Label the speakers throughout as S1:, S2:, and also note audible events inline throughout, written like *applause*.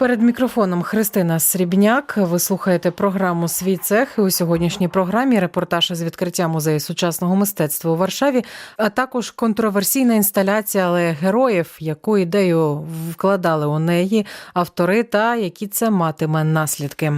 S1: Перед мікрофоном Христина Срібняк. Ви слухаєте програму Свій цех. У сьогоднішній програмі репортаж з відкриття музею сучасного мистецтва у Варшаві, а також контроверсійна інсталяція але героїв, яку ідею вкладали у неї автори та які це матиме наслідки.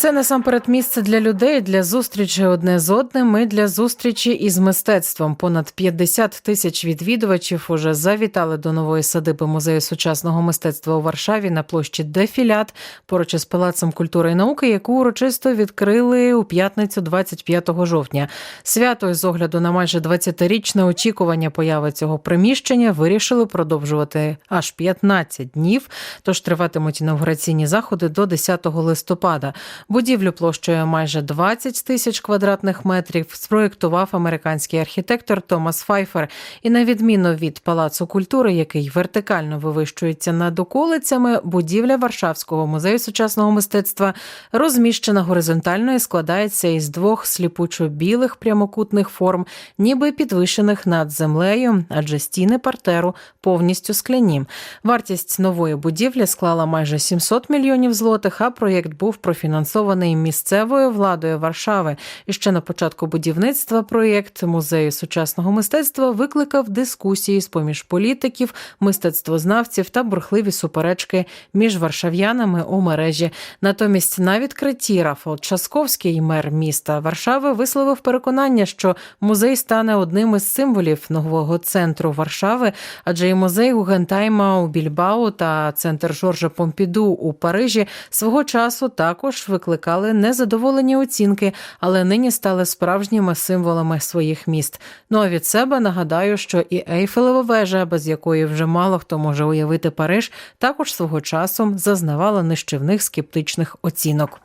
S1: Це насамперед місце для людей, для зустрічі одне з одним і для зустрічі із мистецтвом. Понад 50 тисяч відвідувачів уже завітали до нової садиби музею сучасного мистецтва у Варшаві на площі Дефілят поруч із Палацом культури і науки, яку урочисто відкрили у п'ятницю 25 жовтня. Свято з огляду на майже 20-річне очікування появи цього приміщення вирішили продовжувати аж 15 днів. Тож триватимуть інавгураційні заходи до 10 листопада. Будівлю площею майже 20 тисяч квадратних метрів спроєктував американський архітектор Томас Файфер. І на відміну від палацу культури, який вертикально вивищується над околицями, будівля Варшавського музею сучасного мистецтва розміщена горизонтально і складається із двох сліпучо-білих прямокутних форм, ніби підвищених над землею, адже стіни партеру повністю скляні. Вартість нової будівлі склала майже 700 мільйонів злотих. А проєкт був профінансований місцевою владою Варшави. І ще на початку будівництва проєкт музею сучасного мистецтва викликав дискусії з поміж політиків, мистецтвознавців та бурхливі суперечки між варшав'янами у мережі. Натомість на відкритті Рафал Часковський, мер міста Варшави, висловив переконання, що музей стане одним із символів нового центру Варшави, адже і музей Гугентайма у Більбао та центр Жоржа Помпіду у Парижі свого часу також викликали незадоволені оцінки, але нині стали справжніми символами своїх міст. Ну а від себе нагадаю, що і Ейфелева вежа, без якої вже мало хто може уявити Париж, також свого часу зазнавала нищівних скептичних оцінок.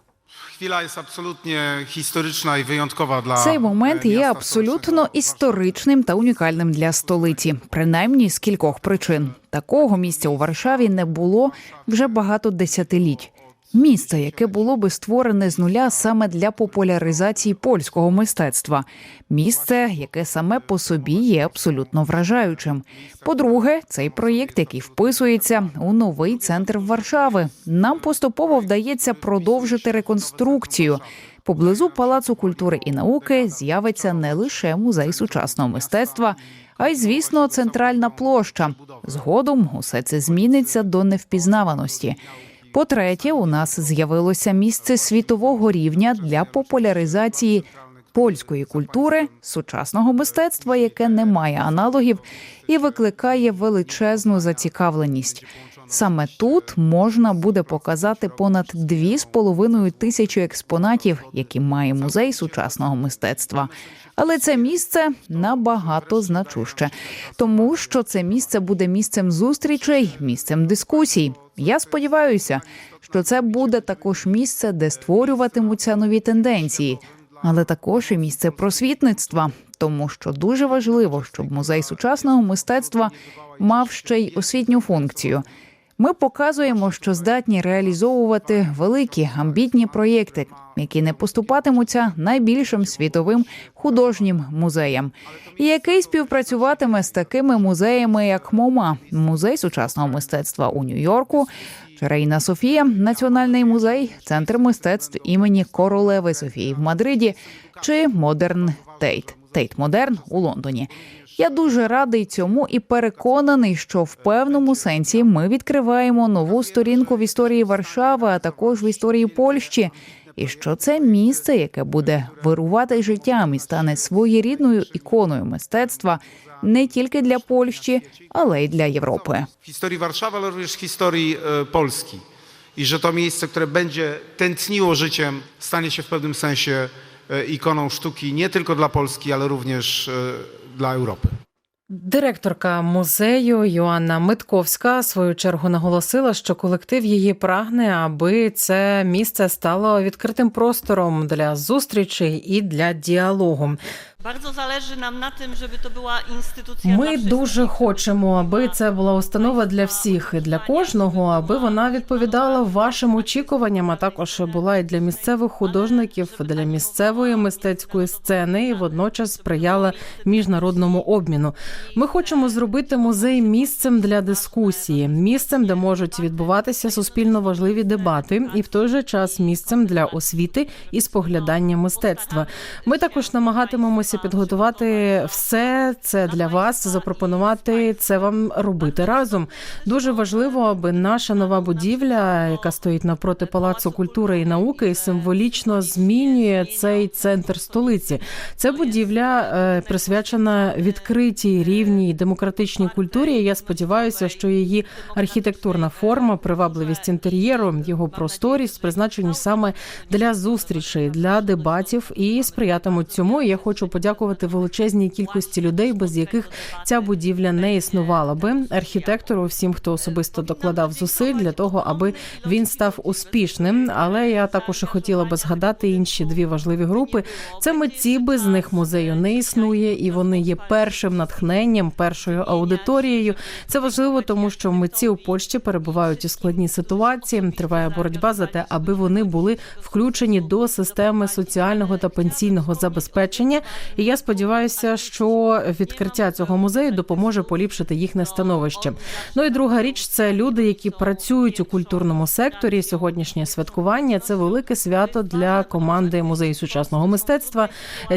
S2: Jest absolutnie historyczna i wyjątkowa dla
S3: Цей момент
S2: e,
S3: є абсолютно історичним та унікальним для столиці, принаймні з кількох причин. Такого місця у Варшаві не було вже багато десятиліть. Місце, яке було би створене з нуля саме для популяризації польського мистецтва, місце, яке саме по собі є абсолютно вражаючим. По-друге, цей проєкт, який вписується у новий центр Варшави, нам поступово вдається продовжити реконструкцію. Поблизу Палацу культури і науки з'явиться не лише музей сучасного мистецтва, а й, звісно, центральна площа. Згодом усе це зміниться до невпізнаваності. По-третє, у нас з'явилося місце світового рівня для популяризації польської культури, сучасного мистецтва, яке не має аналогів і викликає величезну зацікавленість. Саме тут можна буде показати понад дві з половиною тисячі експонатів, які має музей сучасного мистецтва. Але це місце набагато значуще, тому що це місце буде місцем зустрічей, місцем дискусій. Я сподіваюся, що це буде також місце, де створюватимуться нові тенденції, але також і місце просвітництва, тому що дуже важливо, щоб музей сучасного мистецтва мав ще й освітню функцію. Ми показуємо, що здатні реалізовувати великі амбітні проєкти, які не поступатимуться найбільшим світовим художнім музеям, і який співпрацюватиме з такими музеями, як МОМА, музей сучасного мистецтва у Нью-Йорку, чи Рейна Софія, Національний музей, центр мистецтв імені Королеви Софії в Мадриді, чи Модерн Тейт, Тейт Модерн у Лондоні. Я дуже радий цьому і переконаний, що в певному сенсі ми відкриваємо нову сторінку в історії Варшави, а також в історії Польщі. І що це місце, яке буде вирувати життям і стане своєрідною іконою мистецтва не тільки для Польщі, але й для Європи.
S2: w historii Warszawy, ale również w historii e, Polski. I że to miejsce, które będzie tętniło życiem, stanie się e, ikoną sztuki nie tylko dla Polski, ale również e, dla Europy.
S1: Директорка музею Йоанна Митковська в свою чергу наголосила, що колектив її прагне, аби це місце стало відкритим простором для зустрічей і для діалогу. Ми дуже хочемо, аби це була установа для всіх і для кожного, аби вона відповідала вашим очікуванням, а також була і для місцевих художників, для місцевої мистецької сцени, і водночас сприяла міжнародному обміну. Ми хочемо зробити музей місцем для дискусії, місцем, де можуть відбуватися суспільно важливі дебати, і в той же час місцем для освіти і споглядання мистецтва. Ми також намагатимемося підготувати все це для вас, запропонувати це вам робити разом. Дуже важливо, аби наша нова будівля, яка стоїть навпроти палацу культури і науки, символічно змінює цей центр столиці. Це будівля е, присвячена відкритій рівній демократичній культурі. Я сподіваюся, що її архітектурна форма, привабливість інтер'єру, його просторість призначені саме для зустрічей, для дебатів і сприятимуть цьому. Я хочу подякувати величезній кількості людей, без яких ця будівля не існувала би. Архітектору, всім, хто особисто докладав зусиль для того, аби він став успішним. Але я також хотіла би згадати інші дві важливі групи. Це митці, без них музею не існує, і вони є першим натхненням, першою аудиторією. Це важливо, тому що митці у Польщі перебувають у складній ситуації. Триває боротьба за те, аби вони були включені до системи соціального та пенсійного забезпечення. І я сподіваюся, що відкриття цього музею допоможе поліпшити їхнє становище. Ну і друга річ це люди, які працюють у культурному секторі. Сьогоднішнє святкування це велике свято для команди музею сучасного мистецтва.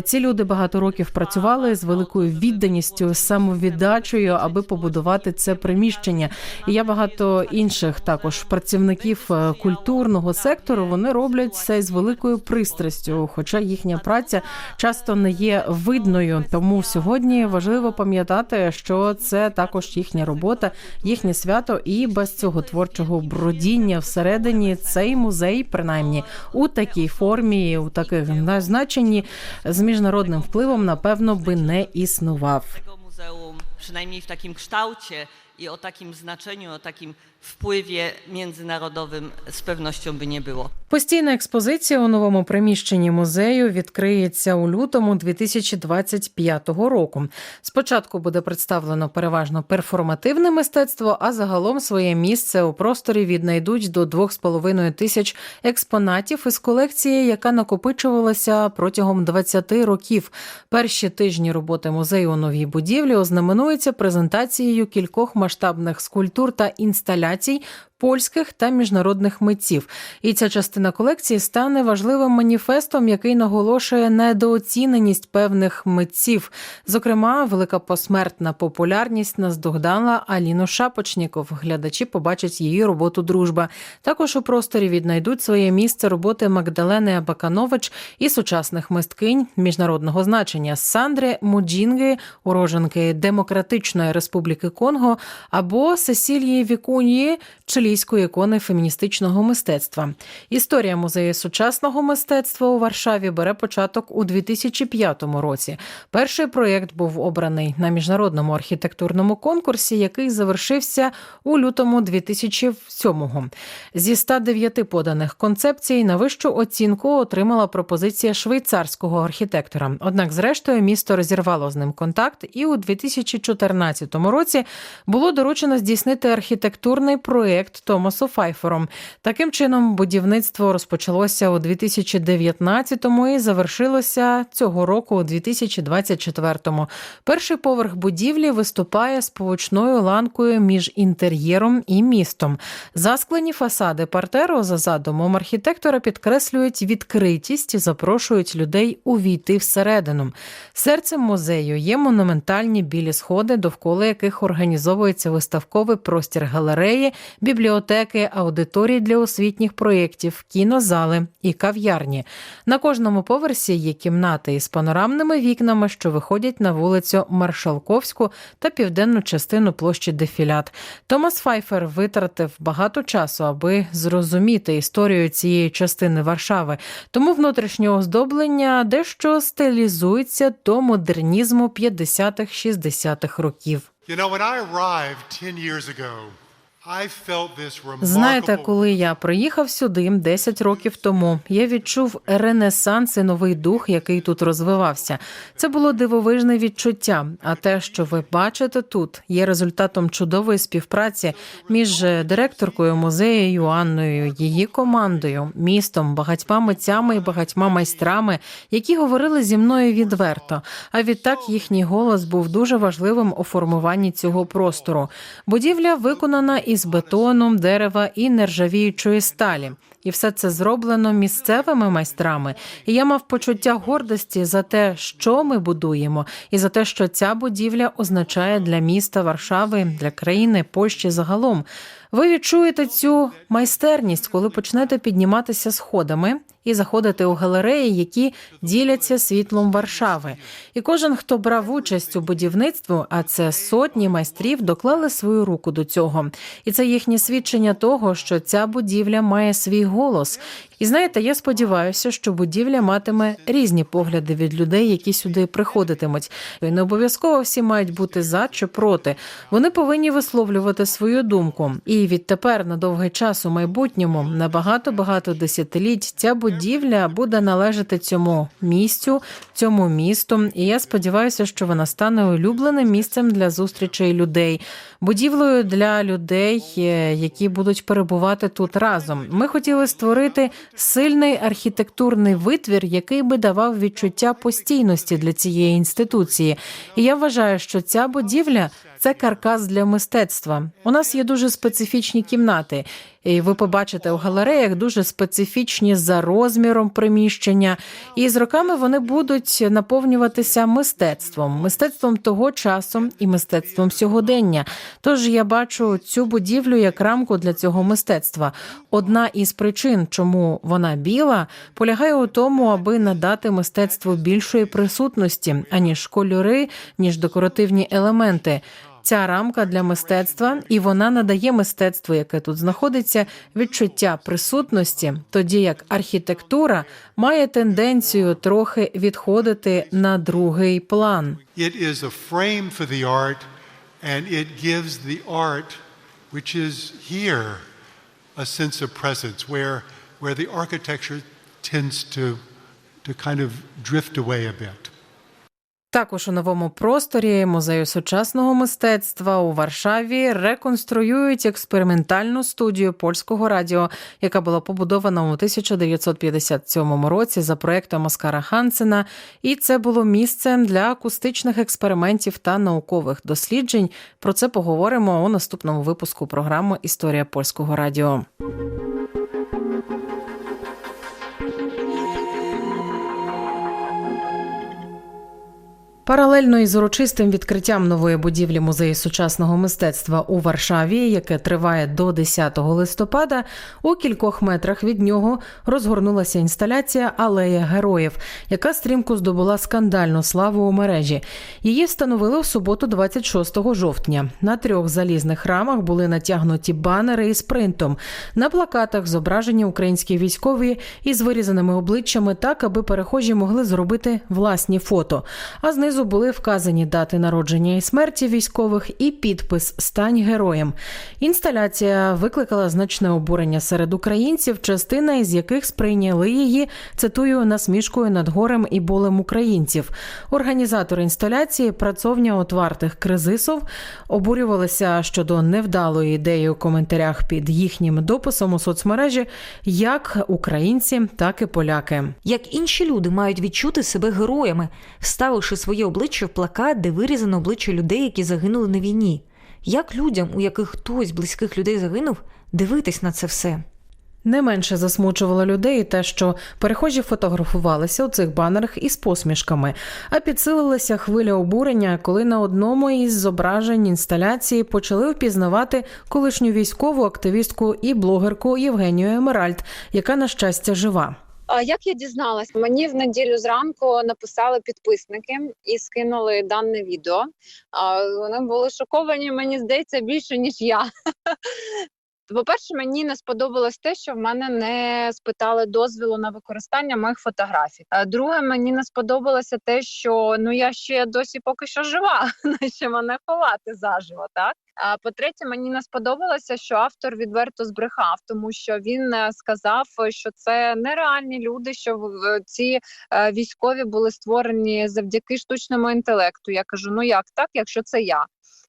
S1: Ці люди багато років працювали з великою відданістю, самовіддачею, аби побудувати це приміщення. І я багато інших також працівників е, культурного сектору. Вони роблять це з великою пристрастю, хоча їхня праця часто не є видною. Тому сьогодні важливо пам'ятати, що це також їхня робота, їхнє свято, і без цього творчого бродіння всередині цей музей, принаймні у такій формі, у таких значенні з міжнародним впливом, напевно, би не існував.
S4: przynajmniej w takim kształcie i o takim znaczeniu, o takim wpływie międzynarodowym z pewnością by nie było.
S1: Постійна експозиція у новому приміщенні музею відкриється у лютому 2025 року. Спочатку буде представлено переважно перформативне мистецтво, а загалом своє місце у просторі віднайдуть до 2,5 тисяч експонатів із колекції, яка накопичувалася протягом 20 років. Перші тижні роботи музею у новій будівлі ознаменуються презентацією кількох масштабних скульптур та інсталяцій організацій польських та міжнародних митців. І ця частина колекції стане важливим маніфестом, який наголошує недооціненість певних митців. Зокрема, велика посмертна популярність наздогнала Аліну Шапочніков. Глядачі побачать її роботу Дружба. Також у просторі віднайдуть своє місце роботи Магдалени Абаканович і сучасних мисткинь міжнародного значення Сандри Муджінги, уроженки Демократичної Республіки Конго, або Сесілії Вікуньї, чилійської ікони феміністичного мистецтва. Історія музею сучасного мистецтва у Варшаві бере початок у 2005 році. Перший проєкт був обраний на міжнародному архітектурному конкурсі, який завершився у лютому 2007-го. Зі 109 поданих концепцій на вищу оцінку отримала пропозиція швейцарського архітектора. Однак, зрештою, місто розірвало з ним контакт, і у 2014 році було доручено здійснити архітектурний проєкт Томасу Файфером. Таким чином, будівництво розпочалося у 2019-му і завершилося цього року у 2024-му. Перший поверх будівлі виступає сполучною ланкою між інтер'єром і містом. Засклені фасади партеру за задумом архітектора підкреслюють відкритість і запрошують людей увійти всередину. Серцем музею є монументальні білі сходи, довкола яких організовується виставковий простір галереї, бібліотеки, аудиторії для освітніх проєктів, кінозали і кав'ярні. На кожному поверсі є кімнати із панорамними вікнами, що виходять на вулицю Маршалковську та південну частину площі Дефілят. Томас Файфер витратив багато часу, аби зрозуміти історію цієї частини Варшави. Тому внутрішнє оздоблення дещо стилізується до модернізму 50-х, 60-х років.
S5: You know, when I arrived 10 years ago,
S1: Знаєте, коли я приїхав сюди 10 років тому, я відчув ренесанс і новий дух, який тут розвивався. Це було дивовижне відчуття. А те, що ви бачите тут, є результатом чудової співпраці між директоркою музею Анною, її командою, містом, багатьма митцями і багатьма майстрами, які говорили зі мною відверто. А відтак їхній голос був дуже важливим у формуванні цього простору. Будівля виконана із бетону, дерева і нержавіючої сталі. І все це зроблено місцевими майстрами. І я мав почуття гордості за те, що ми будуємо, і за те, що ця будівля означає для міста Варшави, для країни Польщі загалом. Ви відчуєте цю майстерність, коли почнете підніматися сходами і заходити у галереї, які діляться світлом Варшави. І кожен, хто брав участь у будівництву, а це сотні майстрів, доклали свою руку до цього. І це їхнє свідчення того, що ця будівля має свій голос. І знаєте, я сподіваюся, що будівля матиме різні погляди від людей, які сюди приходитимуть. І не обов'язково всі мають бути за чи проти. Вони повинні висловлювати свою думку. І відтепер на довгий час у майбутньому на багато багато десятиліть ця будівля буде належати цьому місцю, цьому місту. І я сподіваюся, що вона стане улюбленим місцем для зустрічей людей, будівлею для людей, е, які будуть перебувати тут разом. Ми хотіли створити сильний архітектурний витвір, який би давав відчуття постійності для цієї інституції. І я вважаю, що ця будівля це каркас для мистецтва. У нас є дуже специфічні кімнати. І ви побачите у галереях дуже специфічні за розміром приміщення, і з роками вони будуть наповнюватися мистецтвом, мистецтвом того часу і мистецтвом сьогодення. Тож я бачу цю будівлю як рамку для цього мистецтва. Одна із причин, чому вона біла, полягає у тому, аби надати мистецтву більшої присутності, аніж кольори, ніж декоративні елементи. Ця рамка для мистецтва, і вона надає мистецтву, яке тут знаходиться, відчуття присутності, тоді як архітектура має тенденцію трохи відходити на другий план.
S5: A sense of presence, where, where the architecture tends to, to kind of drift away a bit.
S1: Також у новому просторі музею сучасного мистецтва у Варшаві реконструюють експериментальну студію польського радіо, яка була побудована у 1957 році за проектом Оскара Хансена. І це було місцем для акустичних експериментів та наукових досліджень. Про це поговоримо у наступному випуску програми Історія польського радіо. Паралельно із урочистим відкриттям нової будівлі музею сучасного мистецтва у Варшаві, яке триває до 10 листопада, у кількох метрах від нього розгорнулася інсталяція Алея героїв, яка стрімко здобула скандальну славу у мережі. Її встановили в суботу, 26 жовтня. На трьох залізних рамах були натягнуті банери із принтом. На плакатах зображені українські військові із вирізаними обличчями, так аби перехожі могли зробити власні фото. А знизу були вказані дати народження і смерті військових і підпис Стань героєм. Інсталяція викликала значне обурення серед українців, частина із яких сприйняли її, цитую, насмішкою над горем і болем українців. Організатори інсталяції, працовня отвартих Кризисов, обурювалися щодо невдалої ідеї у коментарях під їхнім дописом у соцмережі, як українці, так і поляки.
S6: Як інші люди мають відчути себе героями, вставивши своє обличчя в плакат, вирізано обличчя людей, які загинули на війні. Як людям, у яких хтось близьких людей загинув, дивитись на це все?
S1: Не менше засмучувало людей те, що перехожі фотографувалися у цих банерах із посмішками, а підсилилася хвиля обурення, коли на одному із зображень інсталяції почали впізнавати колишню військову активістку і блогерку Євгенію Емеральд, яка на щастя жива.
S7: Як я дізналась, мені в неділю зранку написали підписники і скинули дане відео. Вони були шоковані, мені здається, більше ніж я. По-перше, мені не сподобалось те, що в мене не спитали дозволу на використання моїх фотографій. А друге, мені не сподобалося те, що ну я ще досі поки що жива, *laughs* наче мене ховати заживо, так. А по-третє, мені не сподобалося, що автор відверто збрехав, тому що він е, сказав, що це нереальні люди, що ці е, військові були створені завдяки штучному інтелекту. Я кажу: ну як так, якщо це я?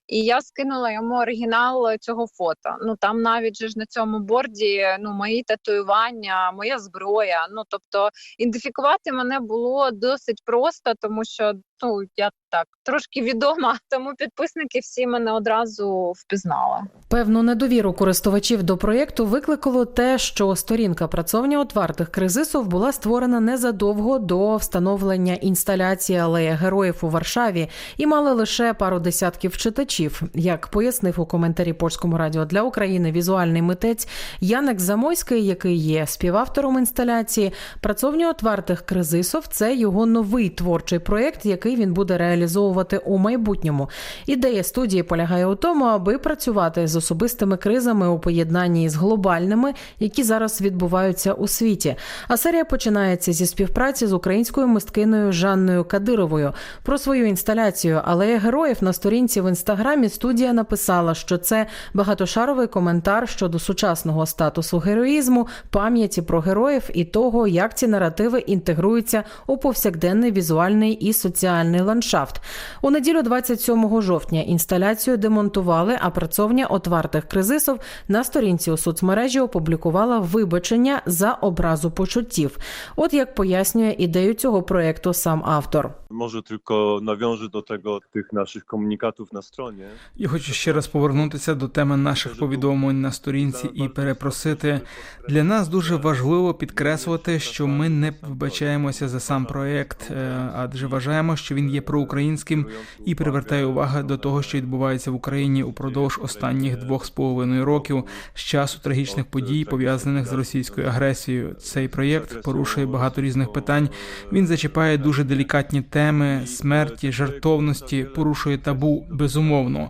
S7: І я скинула йому оригінал цього фото. Ну там навіть ж на цьому борді ну мої татуювання, моя зброя. Ну тобто ідентифікувати мене було досить просто, тому що ну я так трошки відома, *laughs* тому підписники всі мене одразу впізнали.
S1: Певну недовіру користувачів до проєкту викликало те, що сторінка працовні отвартих кризисов була створена незадовго до встановлення інсталяції алея героїв у Варшаві і мала лише пару десятків читачів. Як пояснив у коментарі польському радіо для України візуальний митець Янек Замойський, який є співавтором інсталяції, працовні отвартих кризисов це його новий творчий проєкт, який він буде реалізовувати у майбутньому. Ідея студії полягає у тому, аби працювати з особистими кризами у поєднанні з глобальними, які зараз відбуваються у світі. А серія починається зі співпраці з українською мисткиною Жанною Кадировою. Про свою інсталяцію Алея героїв на сторінці в інстаграмі студія написала, що це багатошаровий коментар щодо сучасного статусу героїзму, пам'яті про героїв і того, як ці наративи інтегруються у повсякденний візуальний і соціальний ландшафт. У неділю 27 жовтня інсталяцію демонтували, а працовня отвартих кризисов на сторінці у соцмережі опублікувала вибачення за образу почуттів. От як пояснює ідею цього проекту сам автор.
S8: Może tylko nawiążę do tego tych naszych komunikatów na stronie.
S9: Я хочу ще раз повернутися до теми наших повідомлень на сторінці і перепросити. Для нас дуже важливо підкреслити, що ми не вибачаємося за сам проект, е, адже вважаємо, що він є проукраїнським і привертає увагу до того, що відбувається в Україні упродовж останніх двох з половиною років з часу трагічних подій, пов'язаних з російською агресією. Цей проєкт порушує багато різних питань. Він зачіпає дуже делікатні теми смерті, жартовності, порушує табу безумовно.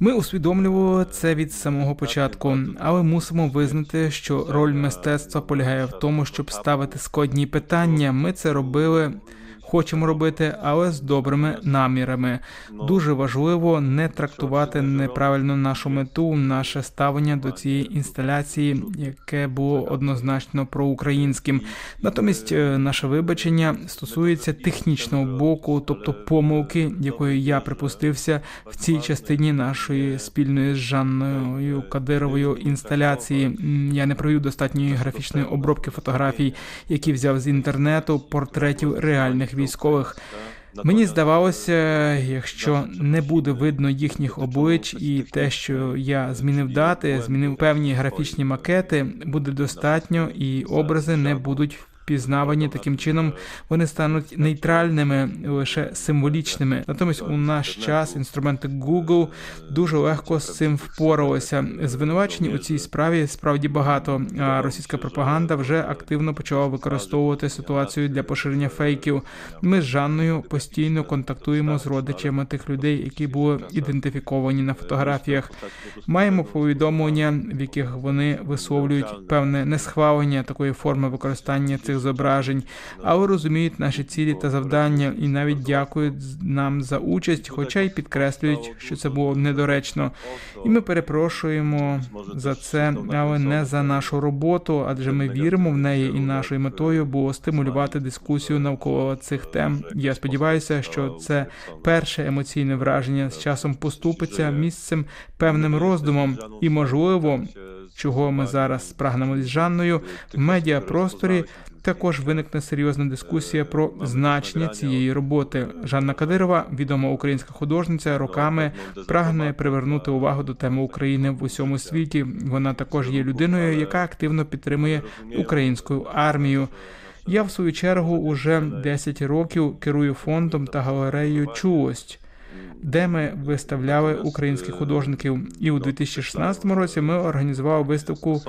S9: Ми усвідомлювали це від самого початку, але мусимо визнати, що роль мистецтва полягає в тому, щоб ставити складні питання. Ми це робили. Хочемо робити, але з добрими намірами. Дуже важливо не трактувати неправильно нашу мету, наше ставлення до цієї інсталяції, яке було однозначно проукраїнським. Натомість е, наше вибачення стосується технічного боку, тобто помилки, якої я припустився в цій частині нашої спільної з Жанною Кадировою інсталяції. Я не провів достатньої графічної обробки фотографій, які взяв з інтернету, портретів реальних військових. Мені здавалося, якщо не буде видно їхніх облич, і те, що я змінив дати, змінив певні графічні макети, буде достатньо, і образи не будуть впізнавані таким чином. Вони стануть нейтральними, лише символічними. Натомість, у наш час інструменти Google дуже легко з цим впоралися. Звинувачень у цій справі справді багато. А російська пропаганда вже активно почала використовувати ситуацію для поширення фейків. Ми з Жанною постійно контактуємо з родичами тих людей, які були ідентифіковані на фотографіях. Маємо повідомлення, в яких вони висловлюють певне несхвалення такої форми використання цих зображень, але розуміють наші цілі та завдання і навіть дякують нам за участь, хоча й підкреслюють, що це було недоречно. І ми перепрошуємо за це, але не за нашу роботу, адже ми віримо в неї, і нашою метою було стимулювати дискусію навколо цих тем. Я сподіваюся, що це перше емоційне враження з часом поступиться місцем певним роздумом, і можливо, чого ми зараз прагнемо з Жанною в медіапросторі. Також виникне серйозна дискусія про значення цієї роботи. Жанна Кадирова, відома українська художниця, роками прагне привернути увагу до теми України в усьому світі. Вона також є людиною, яка активно підтримує українську армію. Я в свою чергу уже 10 років керую фондом та галереєю Чулость. Де ми виставляли українських художників, і у 2016 році ми організували виставку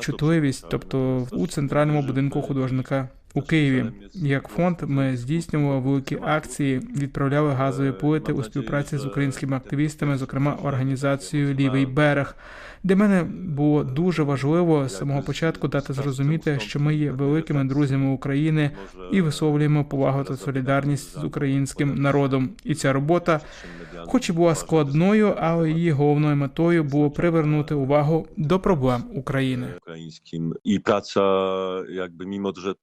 S9: чутливість, тобто у центральному будинку художника у Києві. Як фонд ми здійснювали великі акції, відправляли газові плити у співпраці з українськими активістами, зокрема організацією Лівий берег. Для мене було дуже важливо з самого початку дати зрозуміти, що ми є великими друзями України і висловлюємо повагу та солідарність з українським народом. І ця робота, хоч і була складною, але її головною метою було привернути увагу до проблем України.
S8: ukraińskim i praca jakby mimo, że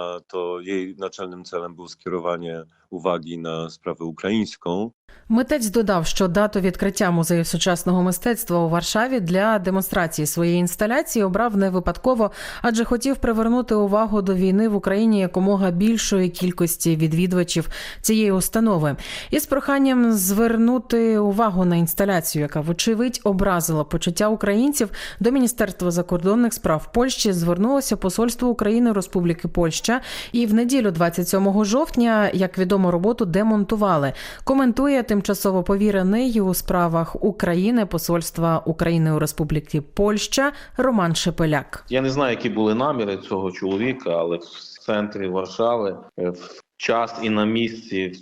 S8: trudna, to jej naczelnym celem było skierowanie uwagi na sprawę ukraińską.
S1: Митець додав, що дату відкриття музею сучасного мистецтва у Варшаві для демонстрації своєї інсталяції обрав не випадково, адже хотів привернути увагу до війни в Україні якомога більшої кількості відвідувачів цієї установи, і з проханням звернути увагу на інсталяцію, яка вочевидь образила почуття українців. До Міністерства закордонних справ Польщі звернулося посольство України Республіки Польща, і в неділю, 27 жовтня, як відомо, роботу демонтували. Коментує тимчасово повірений у справах України посольства України у Республіки Польща Роман Шепеляк.
S10: Я не знаю, які були наміри цього чоловіка, але в центрі Варшави е, в час і на місці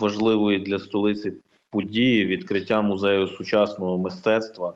S10: важливої для столиці події відкриття музею сучасного мистецтва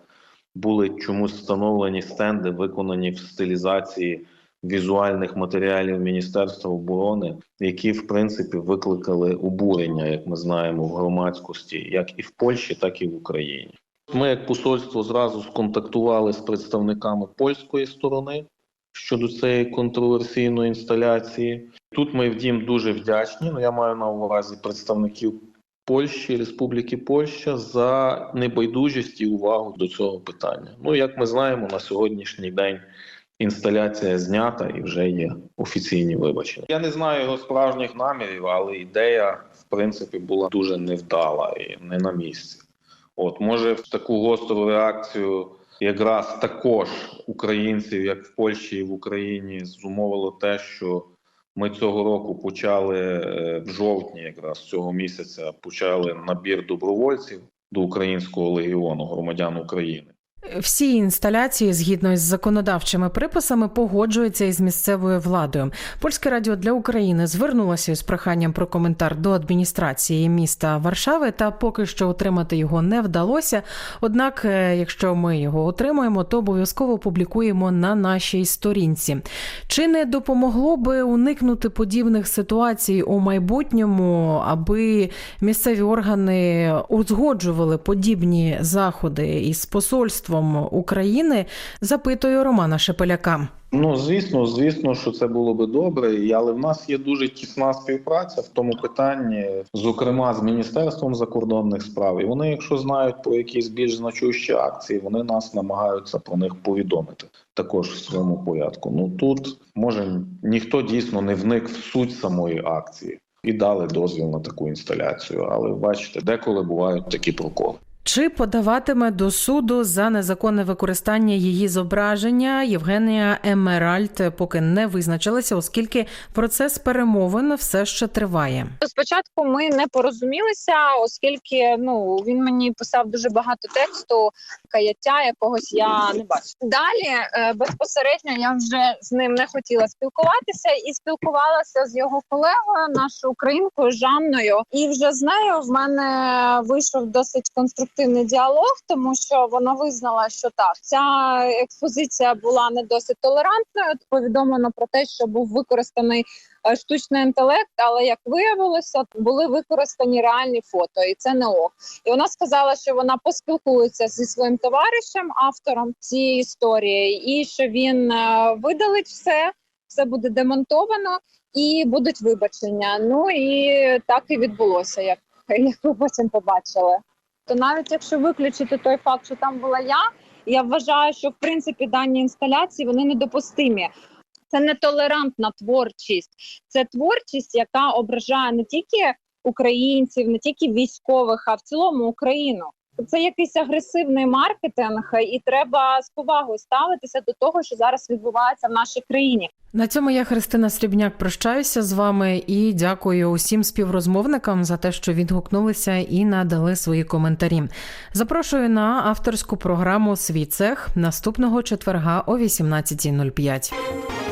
S10: були чомусь встановлені стенди, виконані в стилізації візуальних матеріалів Міністерства оборони, які в принципі викликали обурення, як ми знаємо, в громадськості, як і в Польщі, так і в Україні. Ми, як посольство, зразу сконтактували з представниками польської сторони щодо цієї контроверсійної інсталяції. Тут ми вдім дуже вдячні. Ну я маю на увазі представників Польщі, Республіки Польща за небайдужість і увагу до цього питання. Ну як ми знаємо, на сьогоднішній день інсталяція знята і вже є офіційні вибачення. Я не знаю його справжніх намірів, але ідея в принципі була дуже невдала і не на місці. От може в таку гостру реакцію якраз також українців, як в Польщі і в Україні, зумовило те, що ми цього року почали е, в жовтні, якраз цього місяця, почали набір добровольців до українського легіону громадян України.
S1: Всі інсталяції, згідно із законодавчими приписами, погоджуються із місцевою владою. Польське радіо для України звернулося з проханням про коментар до адміністрації міста Варшави, та поки що отримати його не вдалося. Однак, е, якщо ми його отримаємо, то обов'язково публікуємо на нашій сторінці. Чи не допомогло би уникнути подібних ситуацій у майбутньому, аби місцеві органи узгоджували подібні заходи із посольством України? Запитую Романа Шепеляка.
S10: Ну звісно, звісно, що це було би добре, але в нас є дуже тісна співпраця в тому питанні, зокрема з міністерством закордонних справ. І вони, якщо знають про якісь більш значущі акції, вони нас намагаються про них повідомити також в своєму порядку. Ну тут може ніхто дійсно не вник в суть самої акції і дали дозвіл на таку інсталяцію. Але бачите, деколи бувають такі проколи.
S1: Чи подаватиме до суду за незаконне використання її зображення Євгенія Емеральд поки не визначилася, оскільки процес перемовин все ще триває.
S7: Спочатку ми не порозумілися, оскільки ну він мені писав дуже багато тексту, каяття якогось я не бачу. Далі е, безпосередньо я вже з ним не хотіла спілкуватися і спілкувалася з його колегою, нашою українкою Жанною. І вже з нею в мене вийшов досить конструктивний діалог, тому що вона визнала, що так ця експозиція була не досить толерантною. Повідомлено про те, що був використаний е, штучний інтелект, але як виявилося, були використані реальні фото, і це не ок. І вона сказала, що вона поспілкується зі своїм товаришем, автором цієї історії, і що він е, видалить все, все буде демонтовано і будуть вибачення. Ну і так і відбулося, як, як ви потім побачили. То навіть якщо виключити той факт, що там була я, я вважаю, що в принципі дані інсталяції вони недопустимі. Це не толерантна творчість, це творчість, яка ображає не тільки українців, не тільки військових, а в цілому Україну. Це якийсь агресивний маркетинг, і треба з повагою ставитися до того, що зараз відбувається в нашій країні.
S1: На цьому я Христина Срібняк прощаюся з вами і дякую усім співрозмовникам за те, що відгукнулися і надали свої коментарі. Запрошую на авторську програму Свій цех наступного четверга о 18.05.